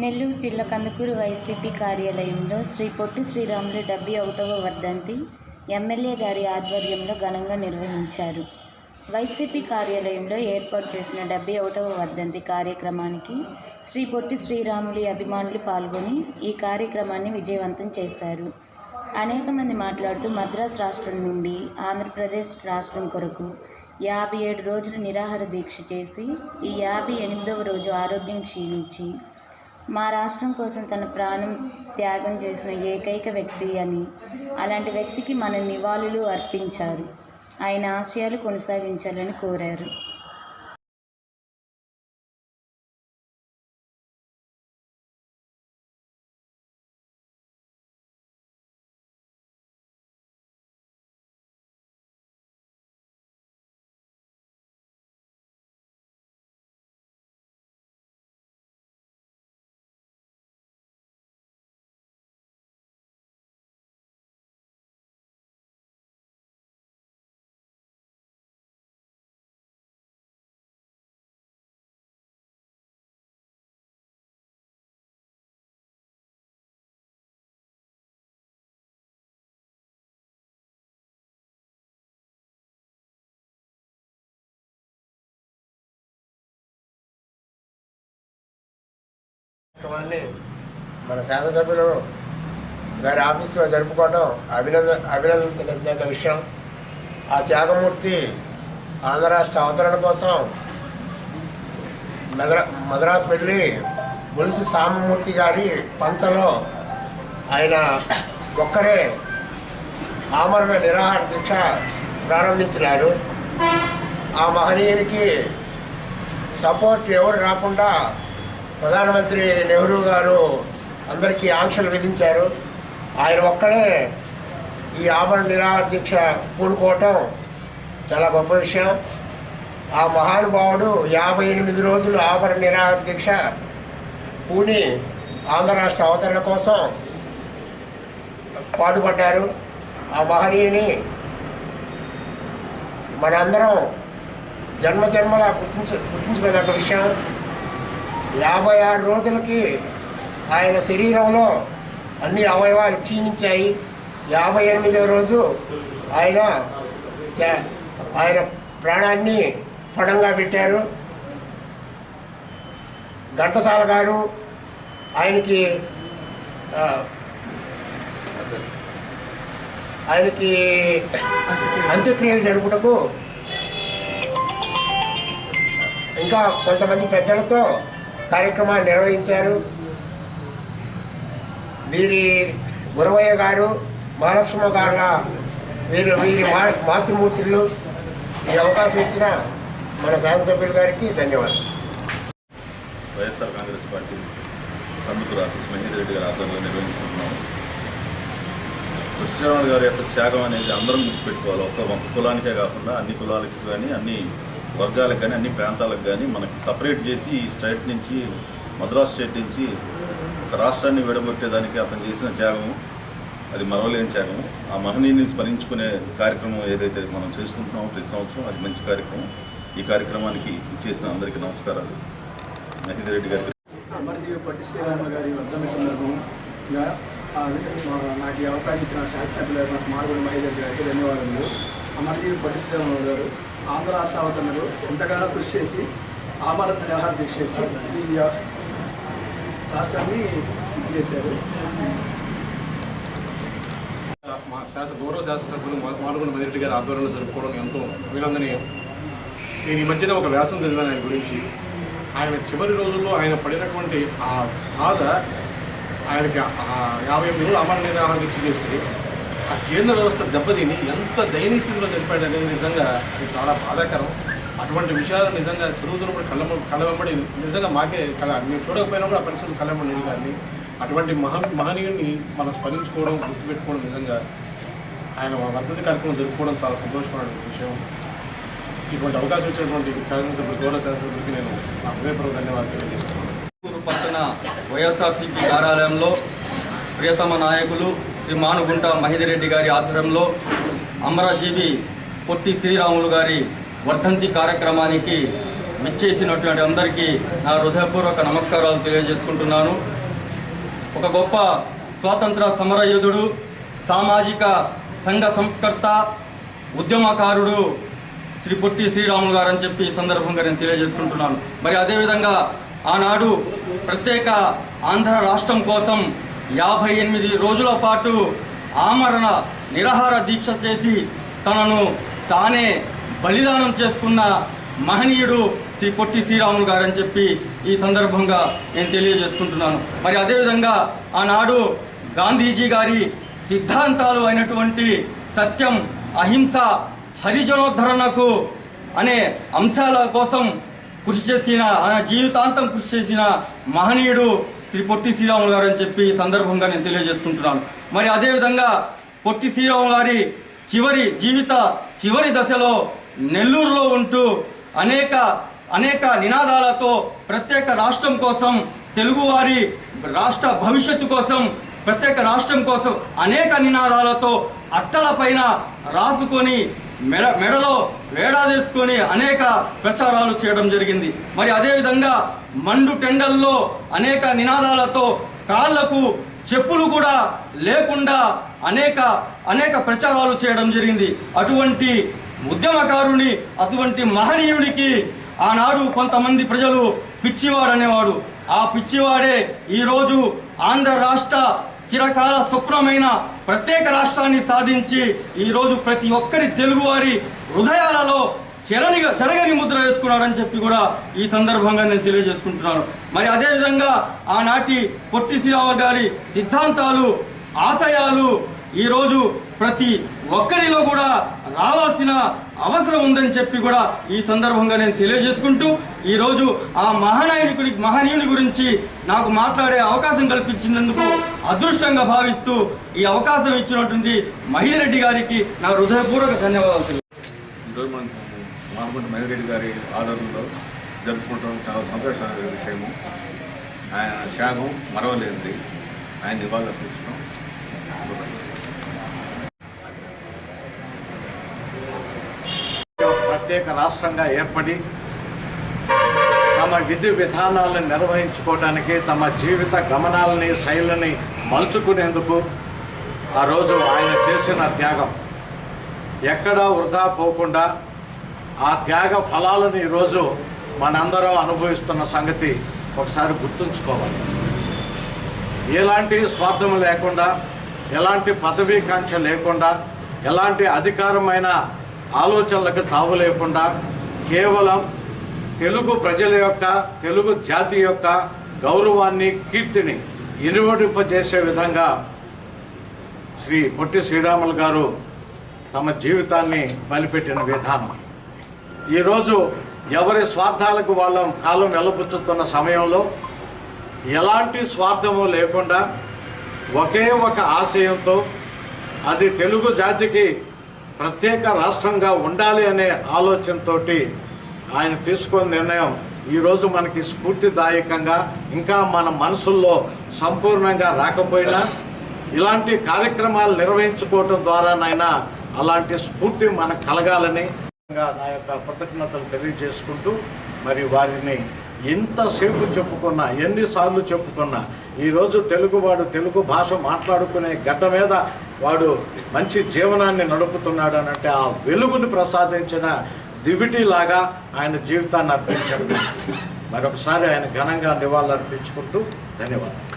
నెల్లూరు జిల్లా కందుకూరు వైసీపీ కార్యాలయంలో శ్రీ పొట్టి శ్రీరాములు డెబ్బై ఒకటవ వర్ధంతి ఎమ్మెల్యే గారి ఆధ్వర్యంలో ఘనంగా నిర్వహించారు. వైసీపీ కార్యాలయంలో ఏర్పాటు చేసిన డెబ్బై ఒకటవ వర్ధంతి కార్యక్రమానికి శ్రీ పొట్టి శ్రీరాములు అభిమానులు పాల్గొని ఈ కార్యక్రమాన్ని విజయవంతం చేశారు. అనేక మంది మాట్లాడుతూ మద్రాసు రాష్ట్రం నుండి ఆంధ్రప్రదేశ్ రాష్ట్రం కొరకు యాభై ఏడు రోజులు నిరాహార దీక్ష చేసి ఈ యాభై ఎనిమిదవ రోజు ఆరోగ్యం క్షీణించి మా రాష్ట్రం కోసం తన ప్రాణం త్యాగం చేసిన ఏకైక వ్యక్తి అని అలాంటి వ్యక్తికి మన నివాళులు అర్పించారు. ఆయన ఆశయాలు కొనసాగించాలని కోరారు. కార్యక్రమాన్ని మన శాసనసభ్యులు గారి ఆఫీసులో జరుపుకోవడం అభినంద అభినందించదగ్గ విషయం. ఆ త్యాగమూర్తి ఆంధ్ర రాష్ట్ర అవతరణ కోసం మెదరా మద్రాసు వెళ్ళి గొలుసు సామమూర్తి గారి పంచలో ఆయన ఒక్కరే ఆమరణ నిరాహార దీక్ష ప్రారంభించినారు. ఆ మహనీయునికి సపోర్ట్ ఎవరు రాకుండా ప్రధానమంత్రి నెహ్రూ గారు అందరికీ ఆంక్షలు విధించారు. ఆయన ఒక్కడే ఈ ఆమరణ నిరాహార దీక్ష పూనుకోవటం చాలా గొప్ప విషయం. ఆ మహానుభావుడు యాభై ఎనిమిది రోజులు ఆమరణ నిరాహార దీక్ష పూని ఆంధ్ర రాష్ట్ర అవతరణ కోసం పాటుపడ్డారు. ఆ మహనీయుని మనందరం జన్మజన్మలా గుర్తించ గుర్తించుకోదగ్గ విషయం. యాభై ఆరు రోజులకి ఆయన శరీరంలో అన్ని అవయవాలు క్షీణించాయి. యాభై ఎనిమిదవ రోజు ఆయన ఆయన ప్రాణాన్ని పణంగా పెట్టారు. ఘంటసాల గారు ఆయనకి ఆయనకి అంత్యక్రియలు జరుపుటకు ఇంకా కొంతమంది పెద్దలతో కార్యక్రమాలు నిర్వహించారు. వీరి గురవయ్య గారు మహాలక్ష్మ గారుల వీరు వీరి మా మాతృమూర్తులు. ఈ అవకాశం ఇచ్చిన మన శాసనసభ్యుల గారికి ధన్యవాదాలు. YSR Congress party Kandukur office Mahender Reddy గారి ఆధ్వర్యంలో నిర్వహించుకుంటున్నాం కృష్ణరావు గారి యొక్క త్యాగం అనేది అందరం గుర్తుపెట్టుకోవాలి. ఒక్క కులానికే కాకుండా అన్ని కులాలకి కానీ అన్ని వర్గాలకు కానీ అన్ని ప్రాంతాలకు కానీ మనకి సపరేట్ చేసి ఈ స్టేట్ నుంచి మద్రాస్ స్టేట్ నుంచి ఒక రాష్ట్రాన్ని విడగొట్టేదానికి అతను చేసిన త్యాగము అది మరవలేని త్యాగము. ఆ మహనీయుని స్మరించుకునే కార్యక్రమం ఏదైతే మనం చేసుకుంటున్నామో ప్రతి సంవత్సరం అది మంచి కార్యక్రమం. ఈ కార్యక్రమానికి ఇచ్చేసిన అందరికీ నమస్కారాలు. మహేందర్ రెడ్డి గారికి అమర్జీవి పట్టి శ్రీరామ గారి వర్ధన సందర్భంగా నాకు ఈ అవకాశం ఇచ్చిన శాసనసభ్యులు నాకు మార్గం మహేందర్ గారికి ధన్యవాదములు. అమర్జీవి పట్టి శ్రీరామ గారు ఆంధ్ర రాష్ట్ర అవతరణలో ఎంతగానో కృషి చేసి ఆమరణ నిరాహార దీక్ష చేసి ఈ రాష్ట్రాన్ని ఇది చేశారు. మా శాసన గౌరవ శాసనసభ్యులు మానుగుండ మదిరెడ్డి గారి ఆధ్వర్యంలో జరుపుకోవడం ఎంతో అభినందనీయం. నేను ఈ మధ్యన ఒక వ్యాసం చదివాను ఆయన గురించి. ఆయన చివరి రోజుల్లో ఆయన పడినటువంటి ఆ బాధ ఆయనకి యాభై ఎనిమిది రోజులు అమర నిరాహార దీక్ష చేసి ఆ జీర్ణ వ్యవస్థ దెబ్బతిని ఎంత దయనీయ స్థితిలో చనిపోయాడు అనేది నిజంగా అది చాలా బాధాకరం. అటువంటి విషయాలు నిజంగా చదువుతున్నప్పుడు కళ్ళ కళ్ళ వెంబడి నిజంగా మాకే కళ మేము చూడకపోయినా కూడా ఆ పరిస్థితులు కళ్ళ వెంబడి కానీ అటువంటి మహా మహనీయుడిని మనం స్మరించుకోవడం గుర్తుపెట్టుకోవడం నిజంగా ఆయన వర్ధంతి కార్యక్రమం జరుపుకోవడం చాలా సంతోషకరమైన విషయం. ఇటువంటి అవకాశం ఇచ్చినటువంటి శాసనసభ్యులు గౌరవ శాసనసభ్యులకి నేను నా హృదయపూర్వక ధన్యవాదాలు తెలియజేస్తున్నాను. ఊరు పట్టణ వైఎస్ఆర్సీపీ కార్యాలయంలో ప్రియతమ నాయకులు శ్రీ మానుగుంట మహిదిరెడ్డి గారి ఆధ్వర్యంలో అమరజీవి పొట్టి శ్రీరాములు గారి వర్ధంతి కార్యక్రమానికి విచ్చేసినటువంటి అందరికీ నా హృదయపూర్వక నమస్కారాలు తెలియజేసుకుంటున్నాను. ఒక గొప్ప స్వాతంత్ర సమరయోధుడు సామాజిక సంఘ సంస్కర్త ఉద్యమకారుడు శ్రీ పొట్టి శ్రీరాములు గారు అని చెప్పి ఈ సందర్భంగా నేను తెలియజేసుకుంటున్నాను. మరి అదేవిధంగా ఆనాడు ప్రత్యేక ఆంధ్ర రాష్ట్రం కోసం యాభై ఎనిమిది రోజుల పాటు ఆమరణ నిరాహార దీక్ష చేసి తనను తానే బలిదానం చేసుకున్న మహనీయుడు శ్రీ పొట్టి శ్రీరాములు గారని చెప్పి ఈ సందర్భంగా నేను తెలియజేసుకుంటున్నాను. మరి అదేవిధంగా ఆనాడు గాంధీజీ గారి సిద్ధాంతాలు అయినటువంటి సత్యం అహింస హరిజనోద్ధరణకు అనే అంశాల కోసం కృషి చేసిన ఆయన జీవితాంతం కృషి చేసిన మహనీయుడు శ్రీ పొట్టి శ్రీరాములు గారు అని చెప్పి ఈ సందర్భంగా నేను తెలియజేసుకుంటున్నాను. మరి అదేవిధంగా పొట్టి శ్రీరాములు గారి చివరి జీవిత చివరి దశలో నెల్లూరులో ఉంటూ అనేక అనేక నినాదాలతో ప్రత్యేక రాష్ట్రం కోసం తెలుగువారి రాష్ట్ర భవిష్యత్తు కోసం ప్రత్యేక రాష్ట్రం కోసం అనేక నినాదాలతో అట్టలపైన రాసుకొని మెడ మెడలో వేడా తీసుకొని అనేక ప్రచారాలు చేయడం జరిగింది. మరి అదేవిధంగా మండు టెండల్లో అనేక నినాదాలతో కాళ్ళకు చెప్పులు కూడా లేకుండా అనేక అనేక ప్రచారాలు చేయడం జరిగింది. అటువంటి ఉద్యమకారుని అటువంటి మహనీయునికి ఆనాడు కొంతమంది ప్రజలు పిచ్చివాడు అనేవాడు ఆ పిచ్చివాడే ఈరోజు ఆంధ్ర రాష్ట్ర చిరకాల స్వప్నమైన ప్రత్యేక రాష్ట్రాన్ని సాధించి ఈరోజు ప్రతి ఒక్కరి తెలుగువారి హృదయాలలో చెరని చెరగని ముద్ర వేసుకున్నాడని చెప్పి కూడా ఈ సందర్భంగా నేను తెలియజేసుకుంటున్నాను. మరి అదేవిధంగా ఆనాటి పొట్టి శ్రీరామ గారి సిద్ధాంతాలు ఆశయాలు ఈరోజు ప్రతి ఒక్కరిలో కూడా రావాల్సిన అవసరం ఉందని చెప్పి కూడా ఈ సందర్భంగా నేను తెలియజేసుకుంటూ ఈరోజు ఆ మహానాయకుడి మహనీయుని గురించి నాకు మాట్లాడే అవకాశం కల్పించినందుకు అదృష్టంగా భావిస్తూ ఈ అవకాశం ఇచ్చినటువంటి మహిరెడ్డి గారికి నా హృదయపూర్వక ధన్యవాదాలు తెలియ ఈరోజు మనం మహిరెడ్డి గారి ఆధారంలో జరుపుకుంటాం చాలా సంతోషమైన విషయము. ఆయన త్యాగం మరవలేనిది. ఆయన నివాళులు అర్పించడం ప్రత్యేక రాష్ట్రంగా ఏర్పడి తమ విధి విధానాలను నిర్వహించుకోవడానికి తమ జీవిత గమనాలని శైలిని మలుచుకునేందుకు ఆ రోజు ఆయన చేసిన త్యాగం. ఎక్కడా వృధా పోకుండా ఆ త్యాగ ఫలాలను ఈరోజు మనందరం అనుభవిస్తున్న సంగతి ఒకసారి గుర్తుంచుకోవాలి. ఎలాంటి స్వార్థం లేకుండా ఎలాంటి పదవీకాంక్ష లేకుండా ఎలాంటి అధికారమైన ఆలోచనలకు తావు లేకుండా కేవలం తెలుగు ప్రజల యొక్క తెలుగు జాతి యొక్క గౌరవాన్ని కీర్తిని ఇనువడింపజేసే విధంగా శ్రీ పొట్టి శ్రీరాములు గారు తమ జీవితాన్ని బలిపెట్టిన విధానం. ఈరోజు ఎవరి స్వార్థాలకు వాళ్ళ కాలం వెలపుచ్చుతున్న సమయంలో ఎలాంటి స్వార్థము లేకుండా ఒకే ఒక ఆశయంతో అది తెలుగు జాతికి ప్రత్యేక రాష్ట్రంగా ఉండాలి అనే ఆలోచనతో ఆయన తీసుకున్న నిర్ణయం ఈరోజు మనకి స్ఫూర్తిదాయకంగా ఇంకా మన మనసుల్లో సంపూర్ణంగా రాకపోయినా ఇలాంటి కార్యక్రమాలు నిర్వహించుకోవటం ద్వారానైనా అలాంటి స్ఫూర్తి మనకు కలగాలని నా యొక్క కృతజ్ఞతలు తెలియజేసుకుంటూ మరి వారిని ఎంతసేపు చెప్పుకున్నా ఎన్నిసార్లు చెప్పుకున్నా ఈరోజు తెలుగువాడు తెలుగు భాష మాట్లాడుకునే గడ్డ మీద వాడు మంచి జీవనాన్ని నడుపుతున్నాడు అనంటే ఆ వెలుగుని ప్రసాదించిన దివిటీలాగా ఆయన జీవితాన్ని అర్పించాడు. మరొకసారి ఆయన ఘనంగా నివాళులు అర్పించుకుంటూ ధన్యవాదాలు.